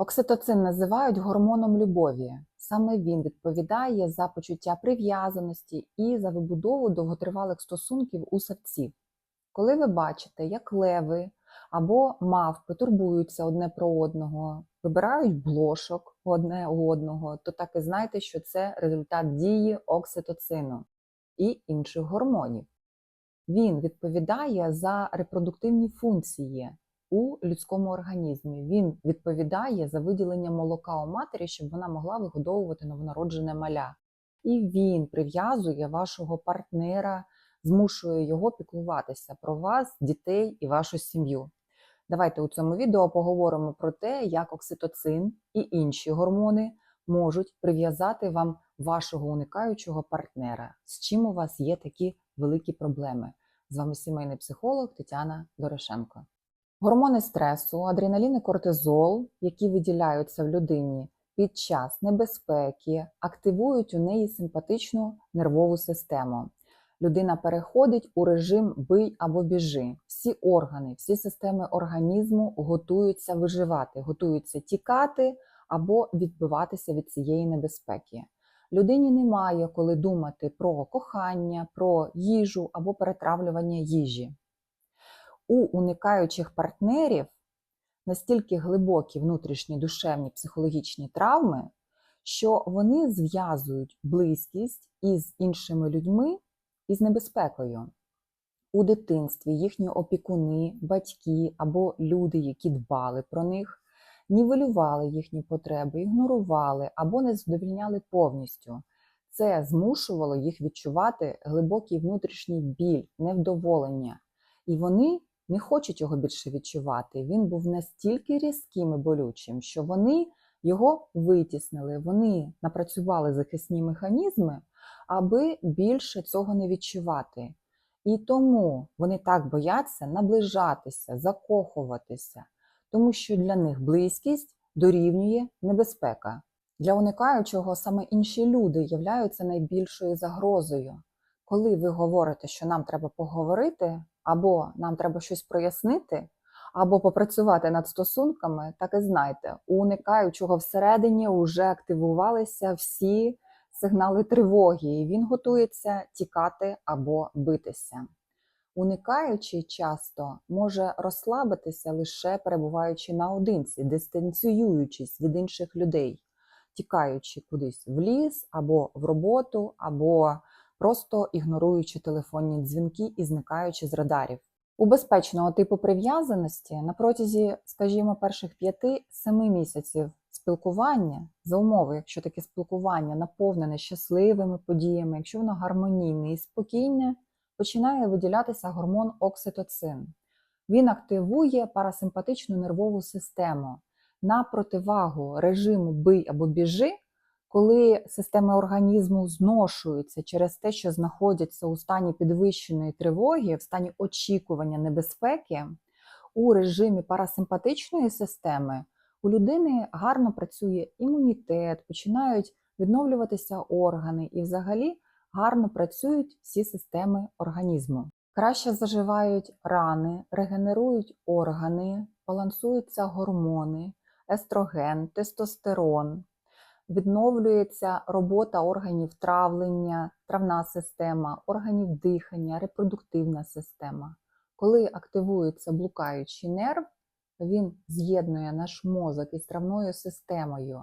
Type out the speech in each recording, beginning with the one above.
Окситоцин називають гормоном любові. Саме він відповідає за почуття прив'язаності і за вибудову довготривалих стосунків у савців. Коли ви бачите, як леви або мавпи турбуються одне про одного, вибирають блошок одне у одного, то так і знайте, що це результат дії окситоцину і інших гормонів. Він відповідає за репродуктивні функції у людському організмі. Він відповідає за виділення молока у матері, щоб вона могла вигодовувати новонароджене маля. І він прив'язує вашого партнера, змушує його піклуватися про вас, дітей і вашу сім'ю. Давайте у цьому відео поговоримо про те, як окситоцин і інші гормони можуть прив'язати вам вашого уникаючого партнера, з чим у вас є такі великі проблеми. З вами сімейний психолог Тетяна Дорошенко. Гормони стресу, адреналін і кортизол, які виділяються в людині під час небезпеки, активують у неї симпатичну нервову систему. Людина переходить у режим бий або біжи. Всі органи, всі системи організму готуються виживати, готуються тікати або відбиватися від цієї небезпеки. Людині немає коли думати про кохання, про їжу або перетравлювання їжі. У уникаючих партнерів настільки глибокі внутрішні душевні психологічні травми, що вони зв'язують близькість із іншими людьми із небезпекою. У дитинстві їхні опікуни, батьки або люди, які дбали про них, нівелювали їхні потреби, ігнорували або не задовільняли повністю. Це змушувало їх відчувати глибокий внутрішній біль, невдоволення. І вони не хочуть його більше відчувати. Він був настільки різким і болючим, що вони його витіснили, вони напрацювали захисні механізми, аби більше цього не відчувати. І тому вони так бояться наближатися, закохуватися, тому що для них близькість дорівнює небезпека. Для уникаючого саме інші люди являються найбільшою загрозою. Коли ви говорите, що нам треба поговорити, або нам треба щось прояснити, або попрацювати над стосунками, так і знайте, уникаючого всередині вже активувалися всі сигнали тривоги, і він готується тікати або битися. Уникаючий часто може розслабитися лише перебуваючи наодинці, дистанціюючись від інших людей, тікаючи кудись в ліс або в роботу, або просто ігноруючи телефонні дзвінки і зникаючи з радарів. У безпечного типу прив'язаності на протязі, скажімо, перших 5-7 місяців спілкування за умови, якщо таке спілкування наповнене щасливими подіями, якщо воно гармонійне і спокійне, починає виділятися гормон окситоцин. Він активує парасимпатичну нервову систему на противагу режиму бий або біжи, коли системи організму зношуються через те, що знаходяться у стані підвищеної тривоги, в стані очікування небезпеки, у режимі парасимпатичної системи у людини гарно працює імунітет, починають відновлюватися органи і взагалі гарно працюють всі системи організму. Краще заживають рани, регенерують органи, балансуються гормони, естроген, тестостерон, відновлюється робота органів травлення, травна система, органів дихання, репродуктивна система. Коли активується блукаючий нерв, він з'єднує наш мозок із травною системою,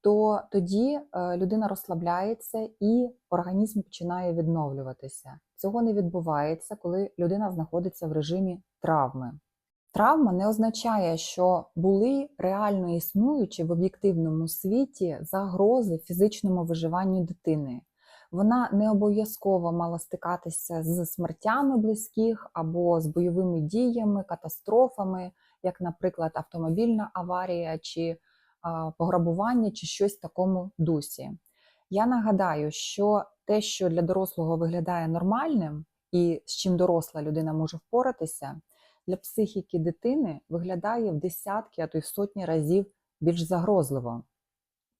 то тоді е, людина розслабляється і організм починає відновлюватися. Цього не відбувається, коли людина знаходиться в режимі травми. Травма не означає, що були реально існуючі в об'єктивному світі загрози фізичному виживанню дитини. Вона не обов'язково мала стикатися з смертями близьких або з бойовими діями, катастрофами, як, наприклад, автомобільна аварія чи пограбування, чи щось в такому дусі. Я нагадаю, що те, що для дорослого виглядає нормальним і з чим доросла людина може впоратися для психіки дитини виглядає в десятки, а то й в сотні разів більш загрозливо.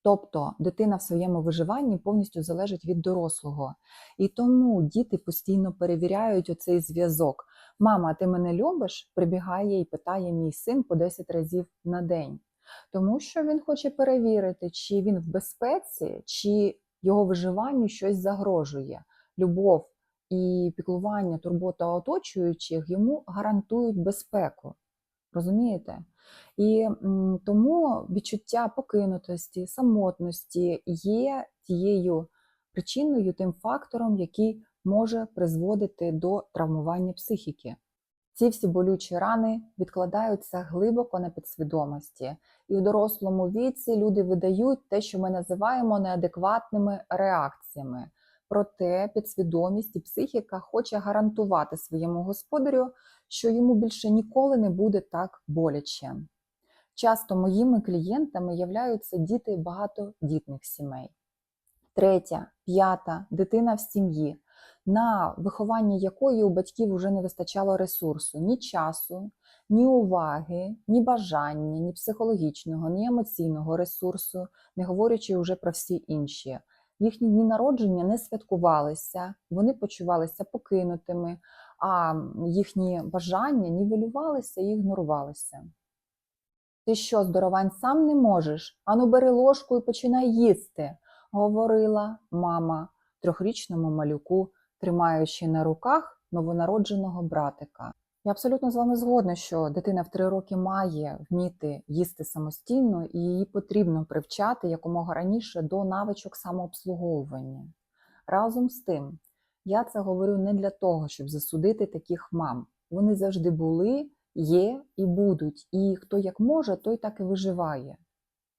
Тобто дитина в своєму виживанні повністю залежить від дорослого. І тому діти постійно перевіряють оцей зв'язок. Мама, ти мене любиш? Прибігає і питає мій син по 10 разів на день. Тому що він хоче перевірити, чи він в безпеці, чи його виживанню щось загрожує. Любов і піклування, турбота оточуючих йому гарантують безпеку. Розумієте? І тому відчуття покинутості, самотності є тією причиною, тим фактором, який може призводити до травмування психіки. Ці всі болючі рани відкладаються глибоко на підсвідомості, і в дорослому віці люди видають те, що ми називаємо неадекватними реакціями. Проте підсвідомість і психіка хоче гарантувати своєму господарю, що йому більше ніколи не буде так боляче. Часто моїми клієнтами являються діти багатодітних сімей. Третя, п'ята дитина в сім'ї, на виховання якої у батьків вже не вистачало ресурсу ні часу, ні уваги, ні бажання, ні психологічного, ні емоційного ресурсу, не говорячи вже про всі інші. Їхні дні народження не святкувалися, вони почувалися покинутими, а їхні бажання нівелювалися і ігнорувалися. Ти що, здоровань сам не можеш? Ану бери ложку і починай їсти, говорила мама трьохрічному малюку, тримаючи на руках новонародженого братика. Я абсолютно з вами згодна, що дитина в три роки має вміти їсти самостійно, і її потрібно привчати якомога раніше до навичок самообслуговування. Разом з тим, я це говорю не для того, щоб засудити таких мам. Вони завжди були, є і будуть. І хто як може, той так і виживає.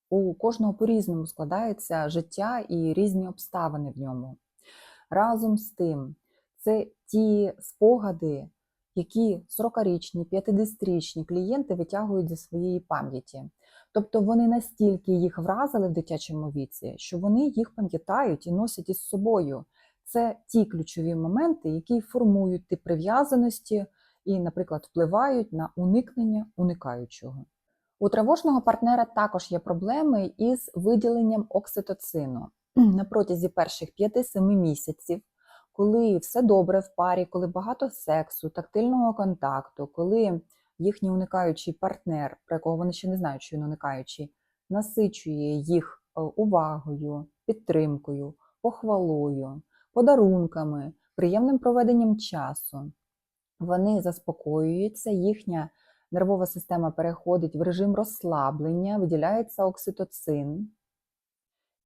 У кожного по-різному складається життя і різні обставини в ньому. Разом з тим, це ті спогади, які 40-річні, 50-річні клієнти витягують зі своєї пам'яті. Тобто вони настільки їх вразили в дитячому віці, що вони їх пам'ятають і носять із собою. Це ті ключові моменти, які формують ті прив'язаності і, наприклад, впливають на уникнення уникаючого. У тривожного партнера також є проблеми із виділенням окситоцину на протязі перших 5-7 місяців, коли все добре в парі, коли багато сексу, тактильного контакту, коли їхній уникаючий партнер, про якого вони ще не знають, що він уникаючий, насичує їх е, увагою, підтримкою, похвалою, подарунками, приємним проведенням часу. Вони заспокоюються, їхня нервова система переходить в режим розслаблення, виділяється окситоцин.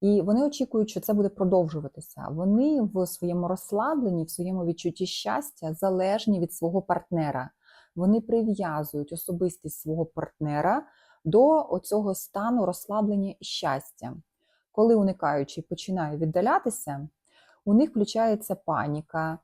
І вони очікують, що це буде продовжуватися. Вони в своєму розслабленні, в своєму відчутті щастя залежні від свого партнера. Вони прив'язують особистість свого партнера до оцього стану розслаблення і щастя. Коли уникаючий починає віддалятися, у них включається паніка.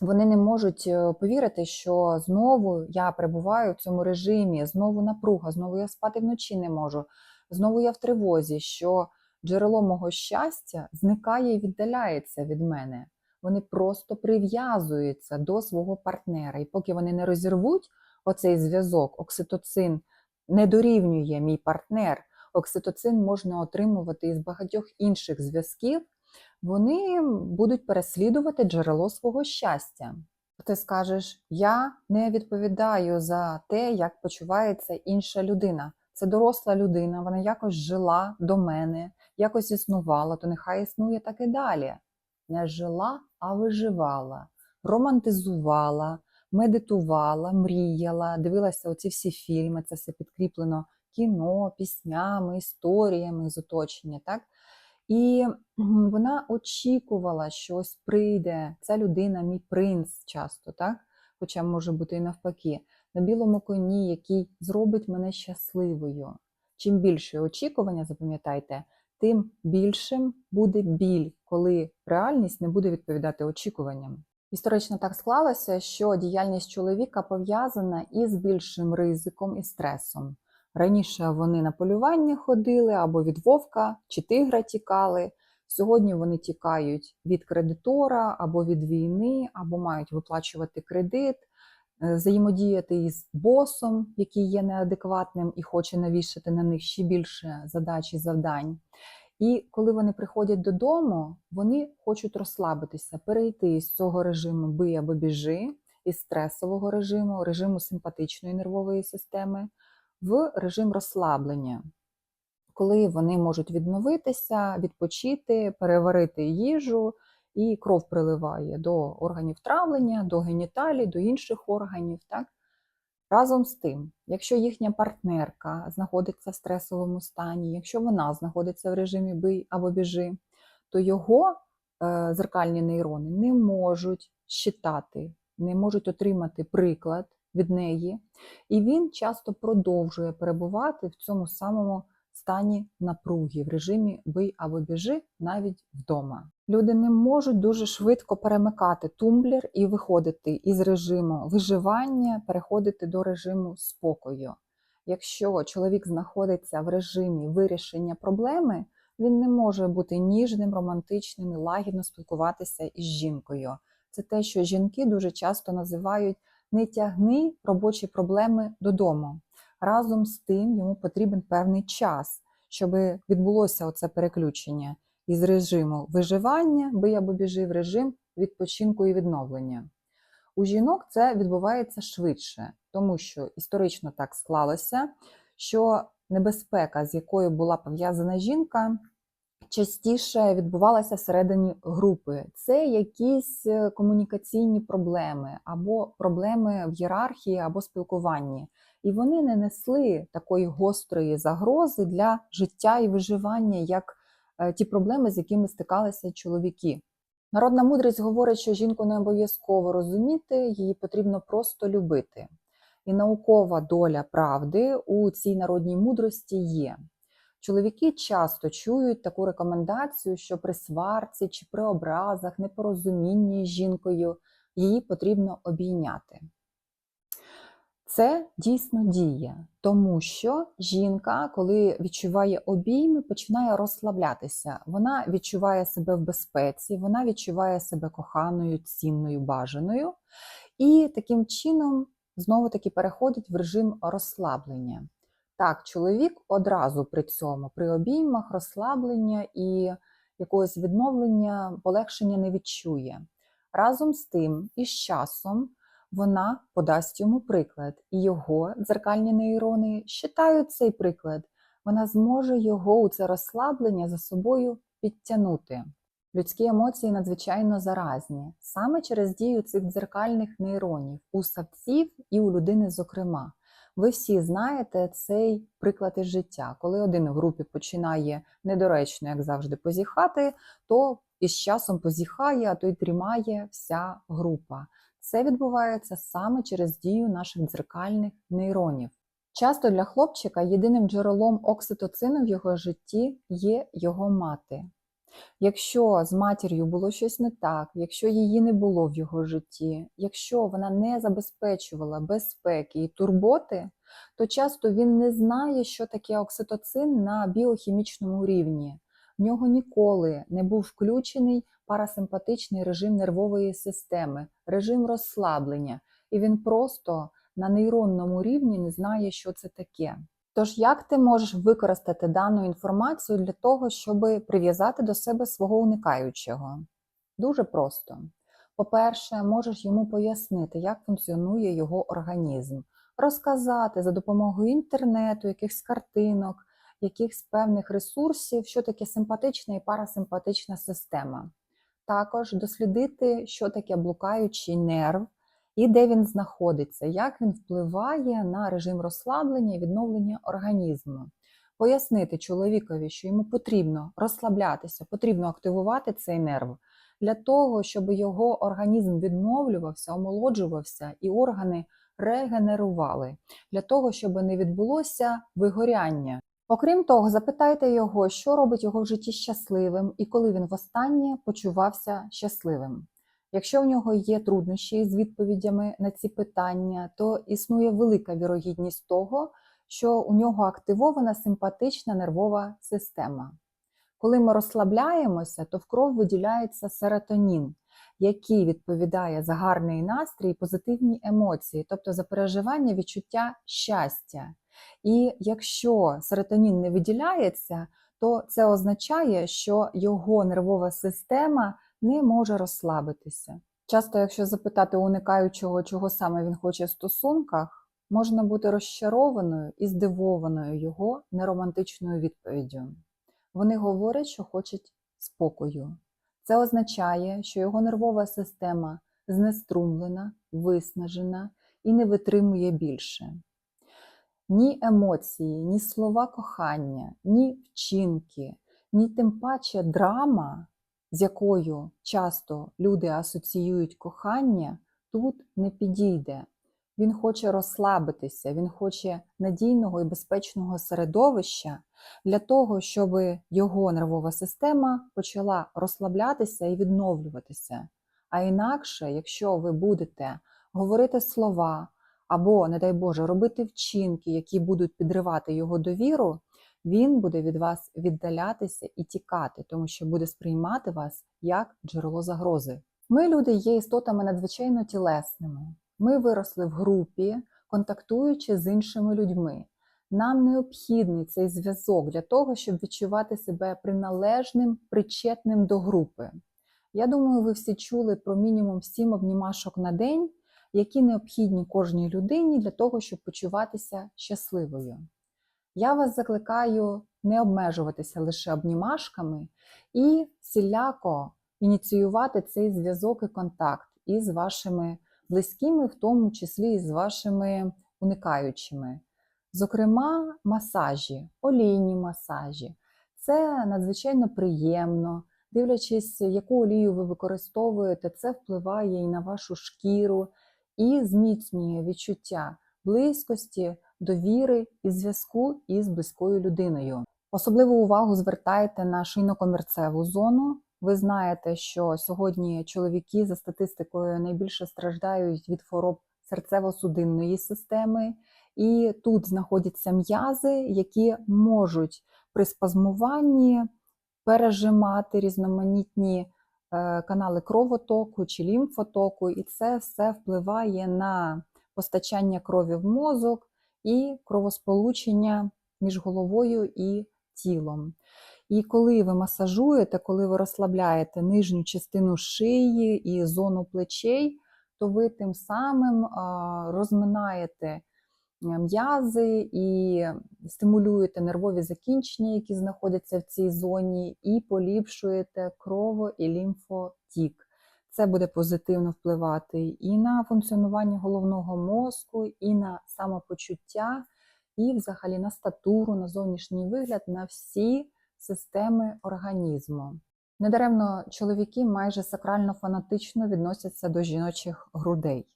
Вони не можуть е, повірити, що знову я перебуваю в цьому режимі, знову напруга, знову я спати вночі не можу, знову я в тривозі, що джерело мого щастя зникає і віддаляється від мене. Вони просто прив'язуються до свого партнера. І поки вони не розірвуть оцей зв'язок, окситоцин не дорівнює мій партнер. Окситоцин можна отримувати із багатьох інших зв'язків. Вони будуть переслідувати джерело свого щастя. Ти скажеш, я не відповідаю за те, як почувається інша людина. Це доросла людина, вона якось жила до мене, якось існувала, то нехай існує так і далі. Не жила, а виживала, романтизувала, медитувала, мріяла, дивилася оці всі фільми, це все підкріплено кіно, піснями, історіями з оточення. так? І вона очікувала, що ось прийде ця людина, мій принц часто, так? Хоча може бути і навпаки, на білому коні, який зробить мене щасливою. Чим більше очікування, запам'ятайте, тим більшим буде біль, коли реальність не буде відповідати очікуванням. Історично так склалося, що діяльність чоловіка пов'язана із більшим ризиком і стресом. Раніше вони на полювання ходили або від вовка чи тигра тікали. Сьогодні вони тікають від кредитора або від війни, або мають виплачувати кредит, взаємодіяти із босом, який є неадекватним і хоче навішати на них ще більше задач і завдань. І коли вони приходять додому, вони хочуть розслабитися, перейти з цього режиму бий або біжи, із стресового режиму, режиму симпатичної нервової системи в режим розслаблення. коли вони можуть відновитися, відпочити, переварити їжу, і кров приливає до органів травлення, до геніталій, до інших органів. Так? Разом з тим, якщо їхня партнерка знаходиться в стресовому стані, якщо вона знаходиться в режимі бий або біжи, то його е, зеркальні нейрони не можуть щитати, не можуть отримати приклад від неї, і він часто продовжує перебувати в цьому самому стані напруги в режимі бий або біжи навіть вдома. Люди не можуть дуже швидко перемикати тумблер і виходити із режиму виживання, переходити до режиму спокою. Якщо чоловік знаходиться в режимі вирішення проблеми, він не може бути ніжним, романтичним і лагідно спілкуватися із жінкою. Це те, що жінки дуже часто називають не тягни робочі проблеми додому. Разом з тим йому потрібен певний час, щоб відбулося оце переключення із режиму виживання, бий або біжи в режим відпочинку і відновлення. У жінок це відбувається швидше, тому що історично так склалося, що небезпека, з якою була пов'язана жінка, частіше відбувалася всередині групи. Це якісь е, комунікаційні проблеми або проблеми в ієрархії або спілкуванні. І вони не несли такої гострої загрози для життя і виживання, як е, ті проблеми, з якими стикалися чоловіки. Народна мудрість говорить, що жінку не обов'язково розуміти, її потрібно просто любити. І наукова доля правди у цій народній мудрості є. Чоловіки часто чують таку рекомендацію, що при сварці чи при образах, непорозумінні з жінкою її потрібно обійняти. Це дійсно діє, тому що жінка, коли відчуває обійми, починає розслаблятися. Вона відчуває себе в безпеці, вона відчуває себе коханою, цінною, бажаною, і таким чином знову таки переходить в режим розслаблення. Так, чоловік одразу при цьому, при обіймах, розслаблення і якогось відновлення, полегшення не відчує. Разом з тим, і з часом вона подасть йому приклад, і його дзеркальні нейрони считають цей приклад. Вона зможе його у це розслаблення за собою підтягнути. Людські емоції надзвичайно заразні, саме через дію цих дзеркальних нейронів у савців і у людини, зокрема. Ви всі знаєте цей приклад із життя. Коли один в групі починає недоречно, як завжди, позіхати, то із часом позіхає, а то й тримає вся група. Це відбувається саме через дію наших дзеркальних нейронів. Часто для хлопчика єдиним джерелом окситоцину в його житті є його мати. Якщо з матір'ю було щось не так, якщо її не було в його житті, якщо вона не забезпечувала безпеки і турботи, то часто він не знає, що таке окситоцин на біохімічному рівні. В нього ніколи не був включений парасимпатичний режим нервової системи, режим розслаблення, і він просто на нейронному рівні не знає, що це таке. Тож, як ти можеш використати дану інформацію для того, щоб прив'язати до себе свого уникаючого? Дуже просто. По-перше, можеш йому пояснити, як функціонує його організм, розказати за допомогою інтернету, якихось картинок, якихось певних ресурсів, що таке симпатична і парасимпатична система. Також дослідити, що таке блукаючий нерв і де він знаходиться, як він впливає на режим розслаблення і відновлення організму. Пояснити чоловікові, що йому потрібно розслаблятися, потрібно активувати цей нерв для того, щоб його організм відновлювався, омолоджувався і органи регенерували, для того, щоб не відбулося вигоряння. Окрім того, запитайте його, що робить його в житті щасливим і коли він востаннє почувався щасливим. Якщо в нього є труднощі з відповідями на ці питання, то існує велика вірогідність того, що у нього активована симпатична нервова система. Коли ми розслабляємося, то в кров виділяється серотонін, який відповідає за гарний настрій і позитивні емоції, тобто за переживання відчуття щастя. І якщо серотонін не виділяється, то це означає, що його нервова система не може розслабитися. Часто, якщо запитати уникаючого, чого саме він хоче в стосунках, можна бути розчарованою і здивованою його неромантичною відповіддю. Вони говорять, що хочуть спокою. Це означає, що його нервова система знеструмлена, виснажена і не витримує більше. Ні емоції, ні слова кохання, ні вчинки, ні тим паче драма, з якою часто люди асоціюють кохання, тут не підійде. Він хоче розслабитися, він хоче надійного і безпечного середовища для того, щоб його нервова система почала розслаблятися і відновлюватися. А інакше, якщо ви будете говорити слова або, не дай Боже, робити вчинки, які будуть підривати його довіру, він буде від вас віддалятися і тікати, тому що буде сприймати вас як джерело загрози. Ми, люди, є істотами надзвичайно тілесними. Ми виросли в групі, контактуючи з іншими людьми. Нам необхідний цей зв'язок для того, щоб відчувати себе приналежним, причетним до групи. Я думаю, ви всі чули про мінімум 7 обнімашок на день, які необхідні кожній людині для того, щоб почуватися щасливою. Я вас закликаю не обмежуватися лише обнімашками і всіляко ініціювати цей зв'язок і контакт із вашими близькими, в тому числі і з вашими уникаючими. Зокрема, масажі, олійні масажі. Це надзвичайно приємно. Дивлячись, яку олію ви використовуєте, це впливає і на вашу шкіру, і зміцнює відчуття близькості, довіри і зв'язку із близькою людиною. Особливу увагу звертайте на шийно-комірцеву зону. Ви знаєте, що сьогодні чоловіки за статистикою найбільше страждають від хвороб серцево-судинної системи, і тут знаходяться м'язи, які можуть при спазмуванні пережимати різноманітні канали кровотоку чи лімфотоку, і це все впливає на постачання крові в мозок і кровосполучення між головою і тілом. І коли ви масажуєте, коли ви розслабляєте нижню частину шиї і зону плечей, то ви тим самим розминаєте м'язи і стимулюєте нервові закінчення, які знаходяться в цій зоні, і поліпшуєте крово- і лімфотік. Це буде позитивно впливати і на функціонування головного мозку, і на самопочуття, і взагалі на статуру, на зовнішній вигляд, на всі системи організму. Недаремно чоловіки майже сакрально-фанатично відносяться до жіночих грудей,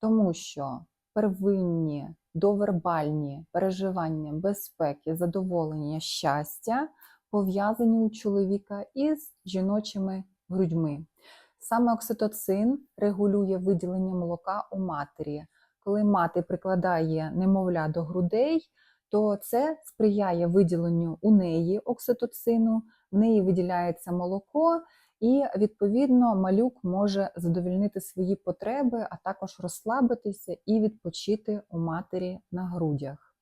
тому що первинні довербальні переживання безпеки, задоволення, щастя пов'язані у чоловіка із жіночими грудьми. Саме окситоцин регулює виділення молока у матері. Коли мати прикладає немовля до грудей, то це сприяє виділенню у неї окситоцину, в неї виділяється молоко, і, відповідно, малюк може задовільнити свої потреби, а також розслабитися і відпочити у матері на грудях.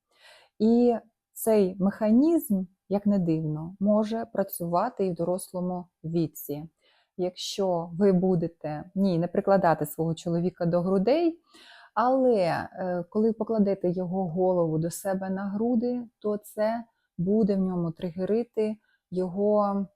І цей механізм, як не дивно, може працювати і в дорослому віці. Якщо ви будете ні, не прикладати свого чоловіка до грудей, але е, коли покладете його голову до себе на груди, то це буде в ньому тригерити його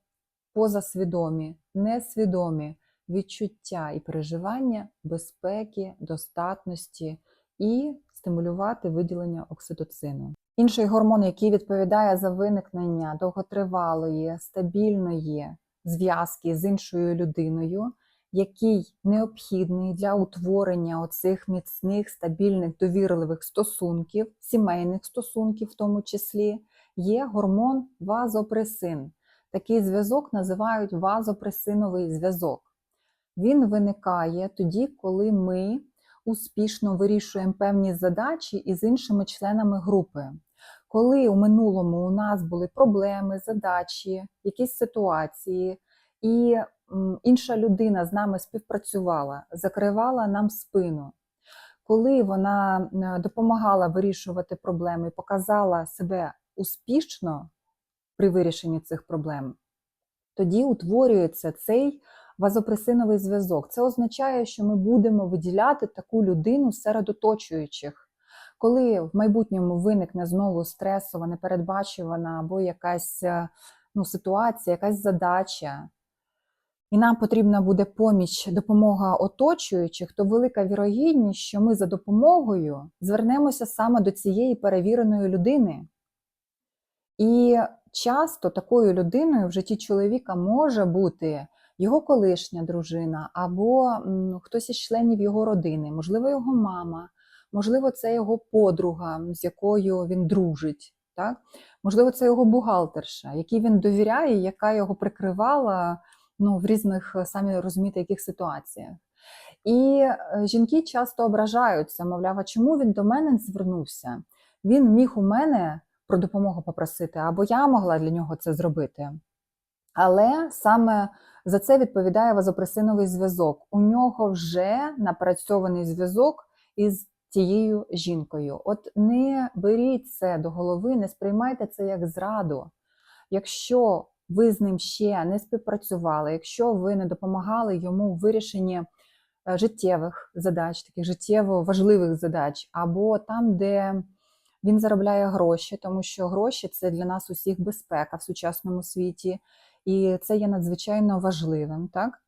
позасвідомі, несвідомі відчуття і переживання безпеки, достатності і стимулювати виділення окситоцину. Інший гормон, який відповідає за виникнення довготривалої, стабільної зв'язки з іншою людиною, який необхідний для утворення оцих міцних, стабільних, довірливих стосунків, сімейних стосунків, в тому числі, є гормон вазопресин. Такий зв'язок називають вазопресиновий зв'язок. Він виникає тоді, коли ми успішно вирішуємо певні задачі із іншими членами групи. Коли у минулому у нас були проблеми, задачі, якісь ситуації, і інша людина з нами співпрацювала, закривала нам спину. Коли вона допомагала вирішувати проблеми показала себе успішно при вирішенні цих проблем, тоді утворюється цей вазопресиновий зв'язок. Це означає, що ми будемо виділяти таку людину серед оточуючих. Коли в майбутньому виникне знову стресова, непередбачувана або якась е, ну, ситуація, якась задача, і нам потрібна буде поміч, допомога оточуючих, то велика вірогідність, що ми за допомогою звернемося саме до цієї перевіреної людини. І часто такою людиною в житті чоловіка може бути його колишня дружина, або хтось із членів його родини, можливо, його мама, можливо, це його подруга, з якою він дружить. Так? Можливо, це його бухгалтерша, якій він довіряє, яка його прикривала ну, в різних, самі розумієте, яких ситуаціях. І е, жінки часто ображаються, мовляв, а чому він до мене звернувся? Він міг у мене про допомогу попросити, або я могла для нього це зробити. Але саме за це відповідає вазопресиновий зв'язок. У нього вже напрацьований зв'язок із тією жінкою. От не беріть це до голови, не сприймайте це як зраду. Якщо ви з ним ще не співпрацювали, якщо ви не допомагали йому в вирішенні е, життєвих задач, таких життєво важливих задач, або там, де він заробляє гроші, тому що гроші це для нас усіх безпека в сучасному світі, і це є надзвичайно важливим. Так?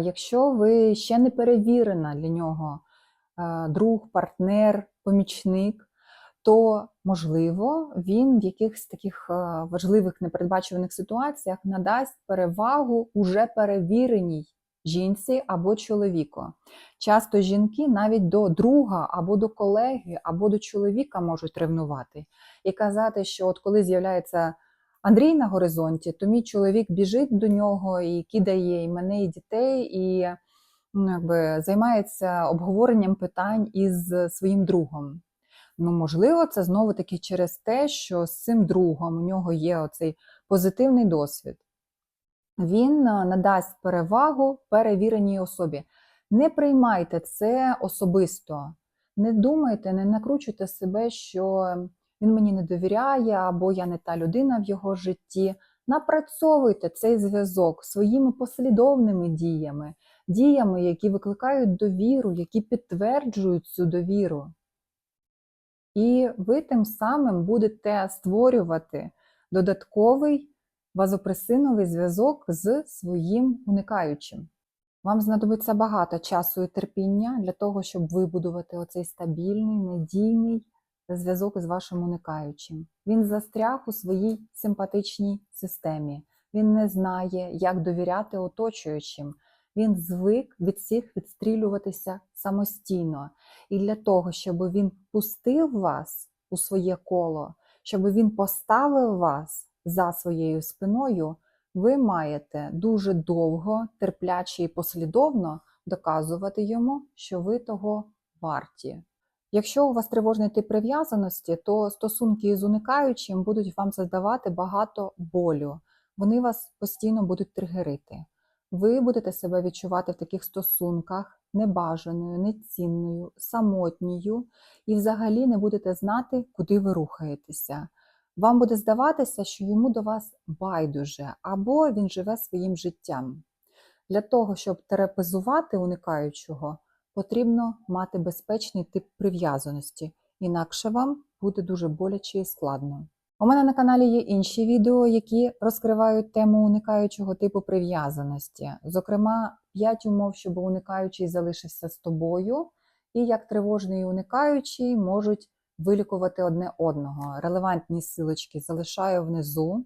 Якщо ви ще не перевірена для нього друг, партнер, помічник, то можливо він в якихось таких важливих непередбачуваних ситуаціях надасть перевагу уже перевіреній жінці або чоловіку. Часто жінки навіть до друга або до колеги, або до чоловіка можуть ревнувати і казати, що от коли з'являється Андрій на горизонті, то мій чоловік біжить до нього і кидає і мене, і дітей, і ну, якби, займається обговоренням питань із своїм другом. Ну, можливо, це знову таки через те, що з цим другом у нього є оцей позитивний досвід. Він е, надасть перевагу перевіреній особі. Не приймайте це особисто. Не думайте, не накручуйте себе, що він мені не довіряє, або я не та людина в його житті. Напрацьовуйте цей зв'язок своїми послідовними діями, діями, які викликають довіру, які підтверджують цю довіру. І ви тим самим будете створювати додатковий вазопресиновий зв'язок з своїм уникаючим. Вам знадобиться багато часу і терпіння для того, щоб вибудувати оцей стабільний, надійний зв'язок із вашим уникаючим. Він застряг у своїй симпатичній системі. Він не знає, як довіряти оточуючим. Він звик від всіх відстрілюватися самостійно. І для того, щоб він пустив вас у своє коло, щоб він поставив вас за своєю спиною, ви маєте дуже довго, терпляче і послідовно доказувати йому, що ви того варті. Якщо у вас тривожний тип прив'язаності, то стосунки з уникаючим будуть вам завдавати багато болю. Вони вас постійно будуть тригерити. Ви будете себе відчувати в таких стосунках небажаною, нецінною, самотньою і взагалі не будете знати, куди ви рухаєтеся. Вам буде здаватися, що йому до вас байдуже, або він живе своїм життям. Для того, щоб терапезувати уникаючого, потрібно мати безпечний тип прив'язаності, інакше вам буде дуже боляче і складно. У мене на каналі є інші відео, які розкривають тему уникаючого типу прив'язаності, зокрема, 5 умов, щоб уникаючий залишився з тобою, і як тривожний і уникаючий можуть вилікувати одне одного. Релевантні силочки залишаю внизу.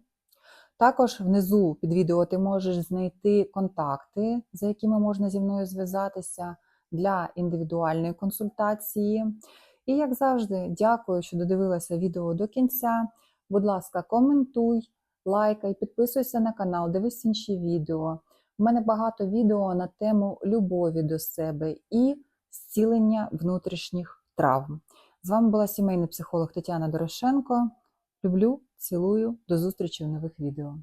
Також внизу під відео ти можеш знайти контакти, за якими можна зі мною зв'язатися для індивідуальної консультації. І, як завжди, дякую, що додивилася відео до кінця. Будь ласка, коментуй, лайкай, підписуйся на канал, дивись інші відео. У мене багато відео на тему любові до себе і зцілення внутрішніх травм. З вами була сімейний психолог Тетяна Дорошенко. Люблю, цілую, до зустрічі в нових відео.